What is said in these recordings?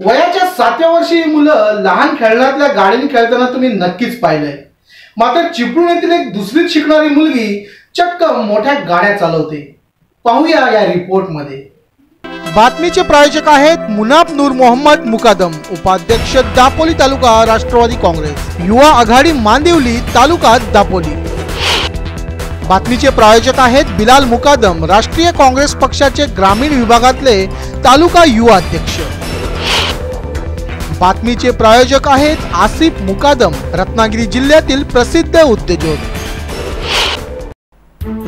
वयाच्या सातव्या वर्षी ही मुलं लहान खेळण्यातल्या गाडीने खेळताना तुम्ही नक्कीच पाहिलंय. मात्र चिपळूण येथील एक दुसरीत शिकणारी मुलगी चक्क मोठ्या गाड्या चालवते. पाहूया या रिपोर्टमध्ये. बातमीचे प्रायोजक आहेत मुनाब नूर मोहम्मद मुकादम उपाध्यक्ष दापोली तालुका राष्ट्रवादी काँग्रेस युवा आघाडी मांदिवली तालुका दापोली. बातमीचे प्रायोजक आहेत बिलाल मुकादम राष्ट्रीय काँग्रेस पक्षाचे ग्रामीण विभागातले तालुका युवा अध्यक्ष. बातमीचे प्रायोजक आहेत आसिफ मुकादम रत्नागिरी जिल्ह्यातील प्रसिद्ध उद्योजक.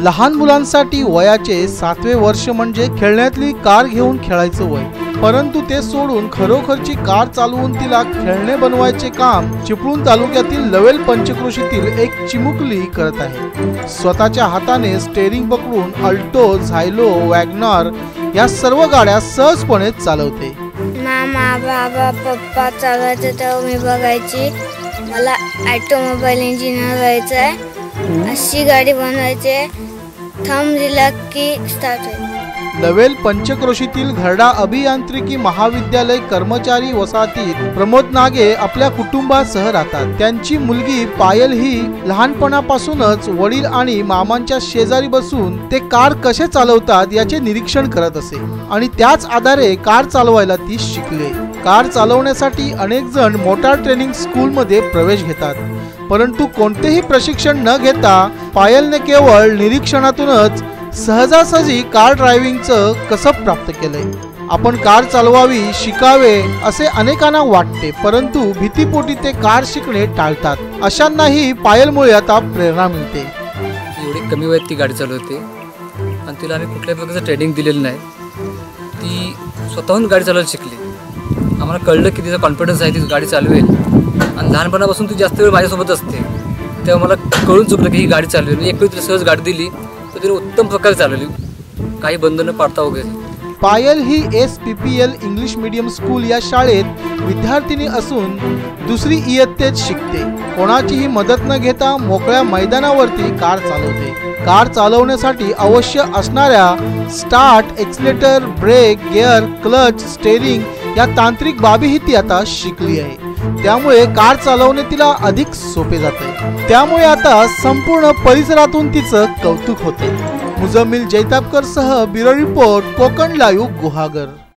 लहान मुलांसाठी वयाचे सातवे वर्ष म्हणजे खेळण्यातली कार घेऊन खेळायचं वय. परंतु ते सोडून खरोखरची कार चालवून तिला खेळणे बनवायचे काम चिपळूण तालुक्यातील लवेल पंचक्रोशीतील एक चिमुकली करत आहे. स्वतःच्या हाताने स्टेअरिंग पकडून अल्टो झायलो वॅगनॉर या सर्व गाड्या सहजपणे चालवते. मामा बाबा पप्पा चालवायचं तेव्हा मी बघायची. मला ऑटोमोबाईल इंजिनियर व्हायचं आहे अशी गाडी बनवायची. आहे थंब दिला की स्टार्ट होईल. लवेल पंचक्रोशीतील घरडा अभियांत्रिकी महाविद्यालय कर्मचारी वसाहतीत प्रमोद नागे आपल्या कुटुंबासह राहतात. त्यांची मुलगी पायल ही लहानपणापासूनच वडील आणि मामांच्या शेजारी बसून ते कार कसे चालवतात याचे निरीक्षण करत असे आणि त्याच आधारे कार चालवायला ती शिकले. कार चालवण्यासाठी अनेक जण मोटार ट्रेनिंग स्कूलमध्ये प्रवेश घेतात. परंतु कोणतेही प्रशिक्षण न घेता पायलने केवळ निरीक्षणातूनच सहजासहजी कार ड्रायव्हिंगचं कसब प्राप्त केलंय. आपण कार चालवावी शिकावे असे अनेकांना वाटते परंतु भीतीपोटी ते कार शिकणे टाळतात. अशांनाही पायलमुळे आता प्रेरणा मिळते. एवढी कमी वयात ती गाडी चालवते. आणि तिला आम्ही कुठल्याही प्रकारचं ट्रेनिंग दिलेलं नाही. ती स्वतःहून गाडी चालवायला शिकली. आम्हाला कळलं की तिचा कॉन्फिडन्स आहे ती गाडी चालवेल. आणि लहानपणापासून ती जास्त वेळ माझ्यासोबत असते. तेव्हा मला कळून चुकलं की ही गाडी चालवेल. मी एक वेळ तिला सहज गाडी दिली तर तिने उत्तम प्रकारे चालवली. काही बंधनं पाडता वगैरे. पायल ही S P P L English medium school या शाळेत विद्यार्थिनी असून दुसरी इयत्तेत शिकते. कोणाचीही मदत न घेता मोकळ्या मैदानावरती कार चालवते. कार चालवण्यासाठी आवश्यक असणाऱ्या start accelerator brake gear clutch steering या तांत्रिक बाबीही ती आता शिकली आहे. त्यामुळे कार चालवणे तिला अधिक सोपे जाते. त्यामुळे आता संपूर्ण परिसरातून तिचं कौतुक होते. मुजम्मिल जैतापकर सह bureau report Konkan live Guhagar.